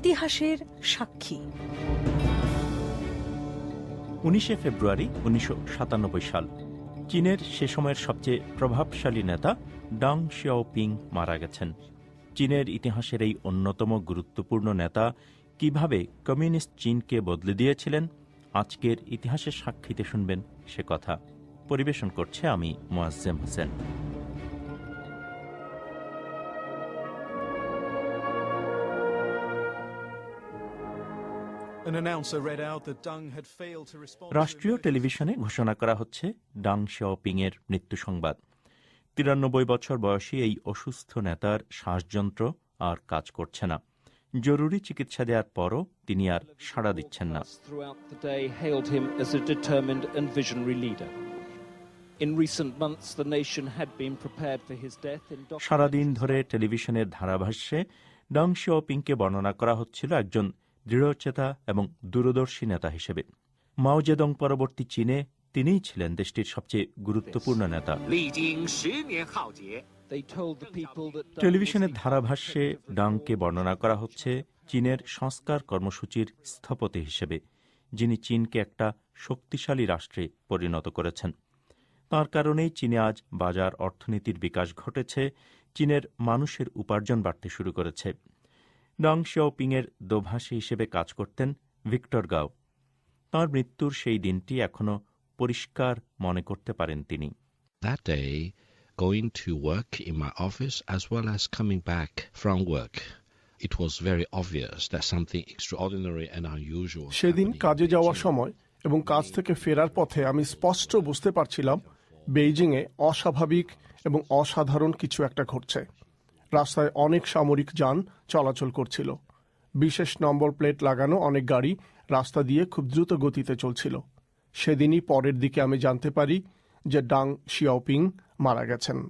ইতিহাসের সাক্ষী। উনিশে ফেব্রুয়ারি উনিশশো সাতানব্বই সাল, চীনের সে সময়ের সবচেয়ে প্রভাবশালী নেতা ডাং শিয়াওপিং মারা গেছেন। চীনের ইতিহাসের এই অন্যতম গুরুত্বপূর্ণ নেতা কীভাবে কমিউনিস্ট চীনকে বদলে দিয়েছিলেন, আজকের ইতিহাসের সাক্ষীতে শুনবেন সে কথা। পরিবেশন করছে আমি মোয়াজ্জেম হোসেন। রাষ্ট্রীয় টেলিভিশনে ঘোষণা করা হচ্ছে ডাং শিয়াওপিং এর মৃত্যু সংবাদ। তিরানব্বই বছর বয়সী এই অসুস্থ নেতার শ্বাসযন্ত্র আর কাজ করছে না। জরুরি চিকিৎসা দেওয়ার পরও তিনি আর সাড়া দিচ্ছেন না। সারাদিন ধরে টেলিভিশনের ধারাভাষ্যে ডাং শিয়াওপিংকে বর্ণনা করা হচ্ছিল একজন দৃঢ়চেতা এবং দূরদর্শী নেতা হিসেবে। মাওজেদং পরবর্তী চীনে তিনিই ছিলেন দেশটির সবচেয়ে গুরুত্বপূর্ণ নেতা। টেলিভিশনের ধারাভাষ্যে ডাংকে বর্ণনা করা হচ্ছে চীনের সংস্কার কর্মসূচির স্থপতি হিসেবে যিনি চীনকে একটা শক্তিশালী রাষ্ট্রে পরিণত করেছেন। তার কারণেই চীনে আজ বাজার অর্থনীতির বিকাশ ঘটেছে চীনের মানুষের উপার্জন বাড়তে শুরু করেছে। ডং শিওপিংয়ের দোভাষী হিসেবে কাজ করতেন ভিক্টর গাও। তাঁর মৃত্যুর সেই দিনটি এখনও পরিষ্কার মনে করতে পারেন তিনি। Going to work in my office as well as coming back from work it was very obvious that something extraordinary and unusual সেদিন কাজে যাওয়ার সময় এবং কাজ থেকে ফেরার পথে আমি স্পষ্ট বুঝতে পারছিলাম বেইজিংয়ে অস্বাভাবিক এবং অসাধারণ কিছু একটা ঘটছে। রাস্তায় অনেক সামরিক যান চলাচল করছিল। বিশেষ নম্বর প্লেট লাগানো অনেক গাড়ি রাস্তা দিয়ে খুব দ্রুত গতিতে চলছিল। সেদিনই পরের দিকে আমি জানতে পারি যে ডাং শিয়াওপিং মারা গেছেন।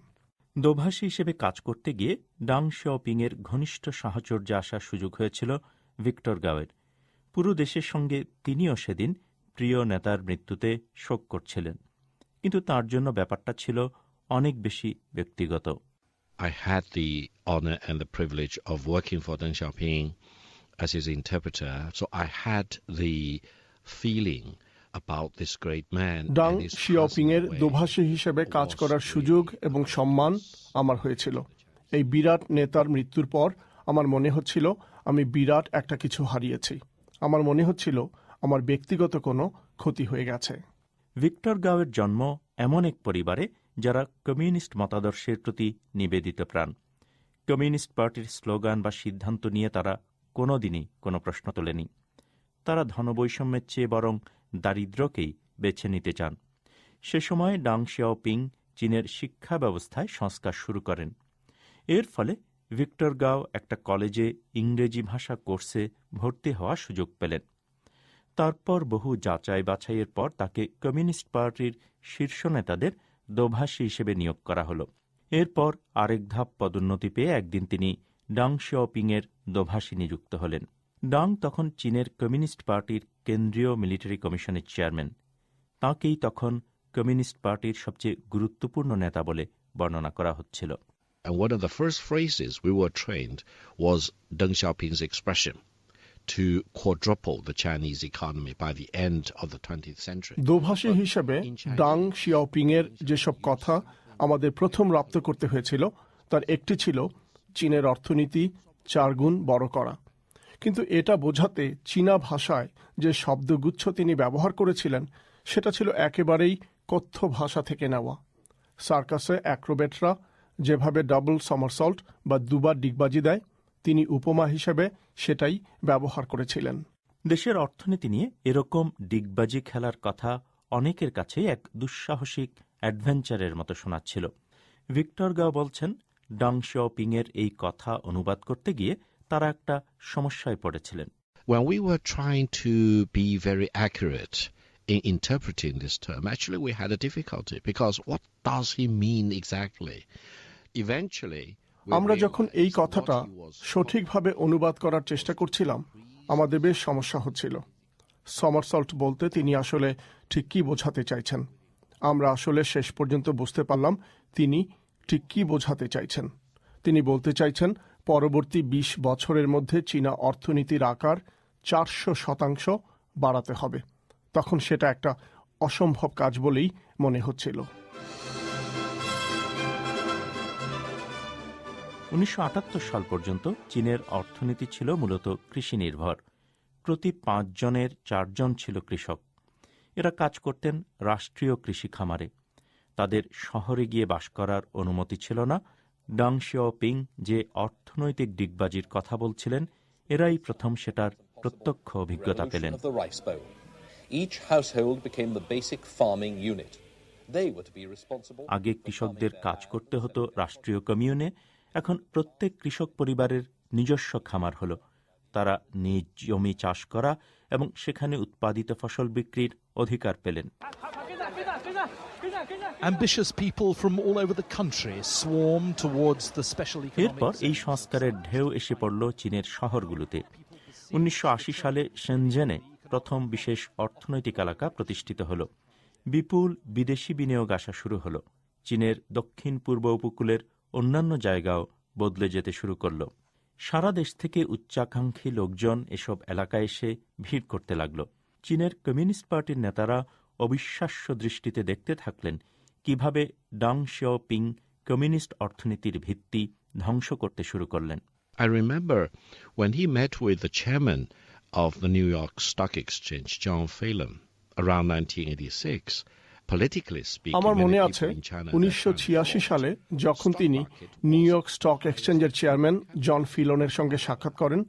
দোভাষী হিসেবে কাজ করতে গিয়ে ডাং শিয়াওপিংয়ের ঘনিষ্ঠ সাহচর্যে আসার সুযোগ হয়েছিল ভিক্টর গাওয়ের। পুরো দেশের সঙ্গে তিনিও সেদিন প্রিয় নেতার মৃত্যুতে শোক করছিলেন। কিন্তু তার জন্য ব্যাপারটা ছিল অনেক বেশি ব্যক্তিগত। I had the honor and the privilege of working for Deng Xiaoping as his interpreter, so I had the feeling about this great man. ডাং and his শিয়াওপিং এর passing away দোভাষী হিসেবে কাজ করার সুযোগ এবং সম্মান আমার হয়েছিল এই বিরাট নেতার মৃত্যুর পর আমার মনে হচ্ছিল আমি বিরাট একটা কিছু হারিয়েছি আমার মনে হচ্ছিল আমার ব্যক্তিগত কোনো ক্ষতি হয়ে গেছে ভিক্টর গাওয়ের জন্ম এমন এক পরিবারে যারা কমিউনিস্ট মতাদর্শের প্রতি নিবেদিত প্রাণ। কমিউনিস্ট পার্টির স্লোগান বা সিদ্ধান্ত নিয়ে তারা কোনোদিনই কোনো প্রশ্ন তোলেনি। তারা ধনবৈষম্যের চেয়ে বরং দারিদ্র্যকেই বেছে নিতে চান। সে সময় ডাং শিয়াওপিং চীনের শিক্ষা ব্যবস্থায় সংস্কার শুরু করেন। এর ফলে ভিক্টর গাও একটা কলেজে ইংরেজি ভাষা কোর্সে ভর্তি হওয়ার সুযোগ পেলেন। তারপর বহু যাচাই বাছাইয়ের পর তাকে কমিউনিস্ট পার্টির শীর্ষ নেতাদের দোভাষী হিসেবে নিয়োগ করা হল। এরপর আরেক ধাপ পদোন্নতি পেয়ে একদিন তিনি ডাং শিয়াওপিংয়ের দোভাষী নিযুক্ত হলেন। ডাং তখন চীনের কমিউনিস্ট পার্টির কেন্দ্রীয় মিলিটারি কমিশনের চেয়ারম্যান। তাঁকেই তখন কমিউনিস্ট পার্টির সবচেয়ে গুরুত্বপূর্ণ নেতা বলে বর্ণনা করা হচ্ছিল। And one of the first phrases we were trained was Deng Xiaoping's expression. To quadruple the Chinese economy by the end of the 20th century. দোভাষী হিসেবে ডাং শিয়াওপিং এর যেসব কথা আমাদের প্রথম রপ্ত করতে হয়েছিল তার একটি ছিল চীনের অর্থনীতি চারগুণ বড় করা কিন্তু এটা বোঝাতে চীনা ভাষায় যে শব্দগুচ্ছ তিনি ব্যবহার করেছিলেন সেটা ছিল একেবারেই কথ্য ভাষা থেকে নেওয়া সার্কাসে অ্যাক্রোবেটরা যেভাবে ডাবল সমারসল্ট বা দুবার ডিগবাজি দেয় তিনি উপমা হিসেবে সেটাই ব্যবহার করেছিলেন দেশের অর্থনীতি নিয়ে এরকম ডিগবাজি খেলার কথা অনেকের কাছেই এক দুঃসাহসিক অ্যাডভেঞ্চারের মতো শোনাচ্ছিল ভিক্টর গাও বলছেন ডাং শিয়াওপিংয়ের এই কথা অনুবাদ করতে গিয়ে তারা একটা সমস্যায় পড়েছিলেন When we were trying to be very accurate in interpreting this term, actually we had a difficulty because what does he mean exactly? Eventually, আমরা যখন এই কথাটা সঠিকভাবে অনুবাদ করার চেষ্টা করছিলাম আমাদের বেশ সমস্যা হচ্ছিল। সমারসল্ট বলতে তিনি আসলে ঠিক কি বোঝাতে চাইছেন। আমরা আসলে শেষ পর্যন্ত বুঝতে পারলাম তিনি ঠিক কি বোঝাতে চাইছেন। তিনি বলতে চাইছেন পরবর্তী ২০ বছরের মধ্যে চীনা অর্থনীতির আকার চারশো শতাংশ বাড়াতে হবে। তখন সেটা একটা অসম্ভব কাজ বলেই মনে হচ্ছিল। উনিশশো সাল পর্যন্ত চীনের অর্থনীতি ছিল মূলত কৃষি নির্ভর প্রতি পাঁচজনের চারজন ছিল কৃষক। এরা কাজ করতেন রাষ্ট্রীয় কৃষি খামারে। তাদের শহরে গিয়ে বাস করার অনুমতি ছিল না। ডাং শিয়াওপিং যে অর্থনৈতিক ডিগবাজির কথা বলছিলেন এরাই প্রথম সেটার প্রত্যক্ষ অভিজ্ঞতা পেলেন. Each household became the basic farming unit. আগে কৃষকদের কাজ করতে হতো রাষ্ট্রীয় কমিউনে এখন প্রত্যেক কৃষক পরিবারের নিজস্ব খামার হলো। তারা নিজ জমি চাষ করা এবং সেখানে উৎপাদিত ফসল বিক্রির অধিকার পেলেন। এরপর এই সংস্কারের ঢেউ এসে পড়ল চীনের শহরগুলোতে। উনিশশো আশি সালে সেনজেনে প্রথম বিশেষ অর্থনৈতিক এলাকা প্রতিষ্ঠিত হল। বিপুল বিদেশি বিনিয়োগ আসা শুরু হল। চীনের দক্ষিণ পূর্ব উপকূলের অন্যান্য জায়গাও বদলে যেতে শুরু করল সারা দেশ থেকে উচ্চাকাঙ্ক্ষী লোকজন এসব এলাকায় এসে ভিড় করতে লাগল চীনের কমিউনিস্ট পার্টির নেতারা অবিশ্বাস্য দৃষ্টিতে দেখতে থাকলেন কীভাবে ডাং শিয়াওপিং কমিউনিস্ট অর্থনীতির ভিত্তি ধ্বংস করতে শুরু করলেন I remember when he met with the chairman of the New York Stock Exchange, John Phelan, around 1986. আমার মনে আছে উনিশশো সালে যখন তিনি নিউ ইয়র্ক স্টক এক্সচেঞ্জের চেয়ারম্যান জন ফিলনের সঙ্গে সাক্ষাৎ করেন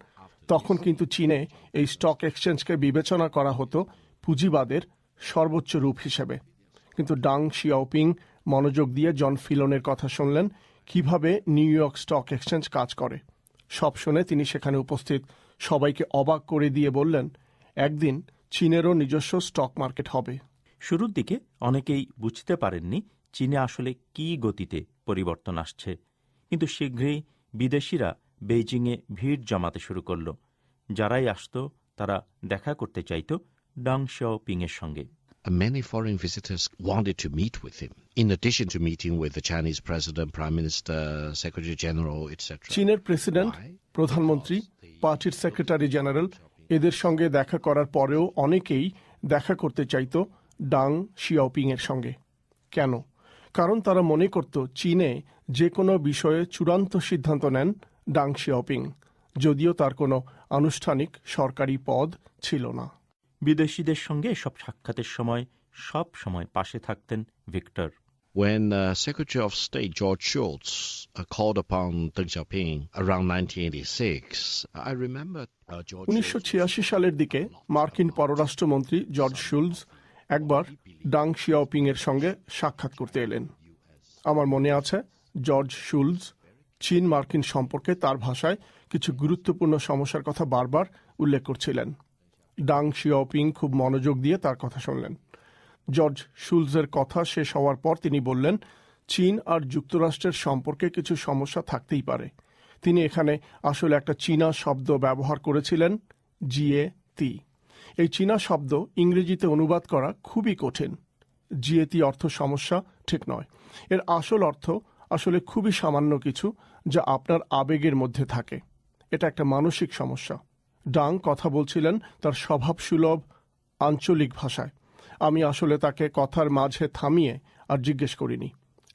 তখন কিন্তু চীনে এই স্টক এক্সচেঞ্জকে বিবেচনা করা হতো পুঁজিবাদের সর্বোচ্চ রূপ হিসেবে। কিন্তু ডাং শিয়াওপিং মনোযোগ দিয়ে জন ফিলনের কথা শুনলেন কীভাবে নিউ ইয়র্ক স্টক এক্সচেঞ্জ কাজ করে। সব শুনে তিনি সেখানে উপস্থিত। সবাইকে অবাক করে দিয়ে বললেন একদিন চীনেরও নিজস্ব স্টক মার্কেট হবে। শুরুর দিকে অনেকেই বুঝতে পারেননি চীনে আসলে কি গতিতে পরিবর্তন আসছে কিন্তু শীঘ্রই বিদেশিরা বেইজিংয়ে ভিড় জমাতে শুরু করল যারাই আসত তারা দেখা করতে চাইত ডাং এর সঙ্গে Many foreign visitors wanted to meet with him, in addition to meeting with the Chinese president, prime minister, secretary general, etc. চীনের প্রেসিডেন্ট? প্রধানমন্ত্রী পার্টির সেক্রেটারি জেনারেল এদের সঙ্গে দেখা করার পরেও অনেকেই দেখা করতে চাইত ডাং শিয়াওপিং এর সঙ্গে। কেন? কারণ তারা মনে করত চীনে যে কোনো বিষয়ে চূড়ান্ত সিদ্ধান্ত নেন ডাং শিয়াওপিং যদিও তার কোনো আনুষ্ঠানিক সরকারি পদ ছিল না। বিদেশিদের সঙ্গে এসব সাক্ষাতের সময় সব সময় পাশে থাকতেন Victor. When uh, Secretary of State George Shultz uh, called upon Deng Xiaoping around 1986, I remember uh, George উনিশশো Shultz সালের দিকে মার্কিন পররাষ্ট্রমন্ত্রী জর্জ শুলজ একবার ডাং শিয়াওপিং এর সঙ্গে সাক্ষাৎ করতে এলেন। আমার মনে আছে, জর্জ শুলজ চীন মার্কিন সম্পর্কে তার ভাষায় কিছু গুরুত্বপূর্ণ সমস্যার কথা বারবার উল্লেখ করছিলেন। ডাং শিয়াওপিং খুব মনোযোগ দিয়ে তার কথা শুনলেন। জর্জ শুলজের কথা শেষ হওয়ার পর তিনি বললেন, চীন আর যুক্তরাষ্ট্রের সম্পর্কে কিছু সমস্যা থাকতেই পারে। তিনি এখানে আসলে একটা চীনা শব্দ ব্যবহার করেছিলেন, জিএ তি। এই চীনা শব্দ ইংরেজিতে অনুবাদ করা খুবই কঠিন। জিএতি অর্থ সমস্যা, ঠিক নয়। এর আসল অর্থ আসলে খুবই সামান্য কিছু যা আপনার আবেগের মধ্যে থাকে। এটা একটা মানসিক সমস্যা। ডাং কথা বলছিলেন তার স্বভাব সুলভ, আঞ্চলিক ভাষায়। আমি আসলে তাকে কথার মাঝে থামিয়ে আর জিজ্ঞেস করিনি।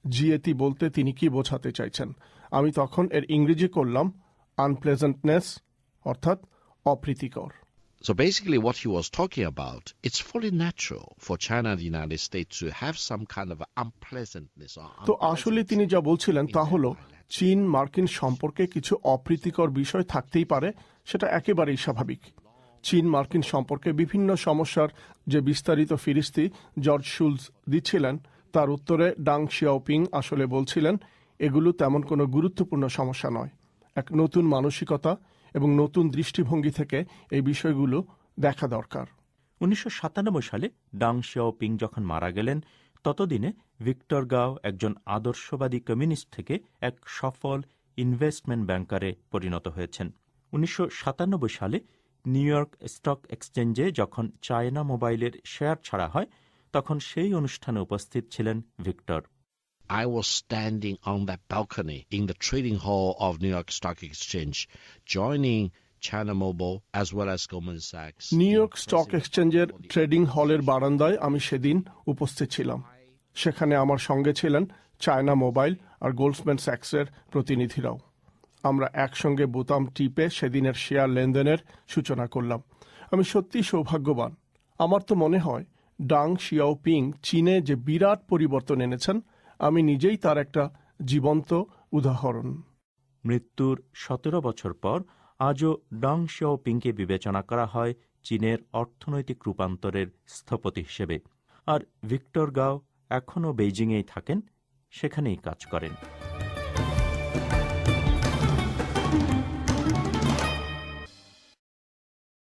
জিএতি বলতে তিনি কি বোঝাতে চাইছেন? আমি তখন এর ইংরেজি করলাম আনপ্লেজেন্টনেস অর্থাৎ অপ্রীতিকর। So basically, what he was talking about, it's fully natural for China and the United States to have some kind of unpleasantness. Or তো আসলে তিনি যা বলছিলেন তা হল চীন মার্কিন সম্পর্কে কিছু অপ্রীতিকর বিষয় থাকতেই পারে সেটা একেবারেই স্বাভাবিক চীন মার্কিন সম্পর্কে বিভিন্ন সমস্যার যে বিস্তারিত ফিরিস্তি জর্জ শুলস দিচ্ছিলেন তার উত্তরে ডাং শিয়াওপিং আসলে বলছিলেন এগুলো তেমন কোনো গুরুত্বপূর্ণ সমস্যা নয় এক নতুন মানসিকতা এবং নতুন দৃষ্টিভঙ্গি থেকে এই বিষয়গুলো দেখা দরকার। উনিশশো সাতানব্বই সালে ডাং শিয়াওপিং যখন মারা গেলেন, ততদিনে ভিক্টর গাও একজন আদর্শবাদী কমিউনিস্ট থেকে এক সফল ইনভেস্টমেন্ট ব্যাংকারে পরিণত হয়েছেন। উনিশশো সাতানব্বই সালে নিউ ইয়র্ক স্টক এক্সচেঞ্জে যখন চায়না মোবাইলের শেয়ার ছাড়া হয়, তখন সেই অনুষ্ঠানে উপস্থিত ছিলেন Victor. I was standing on that balcony in the trading hall of New York Stock Exchange, joining China Mobile as well as Goldman Sachs. New York stock এক্সচেঞ্জের ট্রেডিং হলের বারান্দায় আমি সেদিন উপস্থিত ছিলাম। সেখানে আমার সঙ্গে ছিলেন চায়না মোবাইল আর গোল্ডসম্যান স্যাক্সের প্রতিনিধিরাও। আমরা একসঙ্গে বোতাম টিপে সেদিনের শেয়ার লেনদেনের সূচনা করলাম। আমি সত্যি সৌভাগ্যবান। আমার তো মনে হয় ডাং শিয়াওপিং চীনে যে বিরাট পরিবর্তন এনেছেন আমি নিজেই তার একটা জীবন্ত উদাহরণ। মৃত্যুর সতেরো বছর পর আজও ডং শিয়াওপিংকে বিবেচনা করা হয় চীনের অর্থনৈতিক রূপান্তরের স্থপতি হিসেবে। আর ভিক্টর গাও এখনও বেইজিংয়েই থাকেন, সেখানেই কাজ করেন।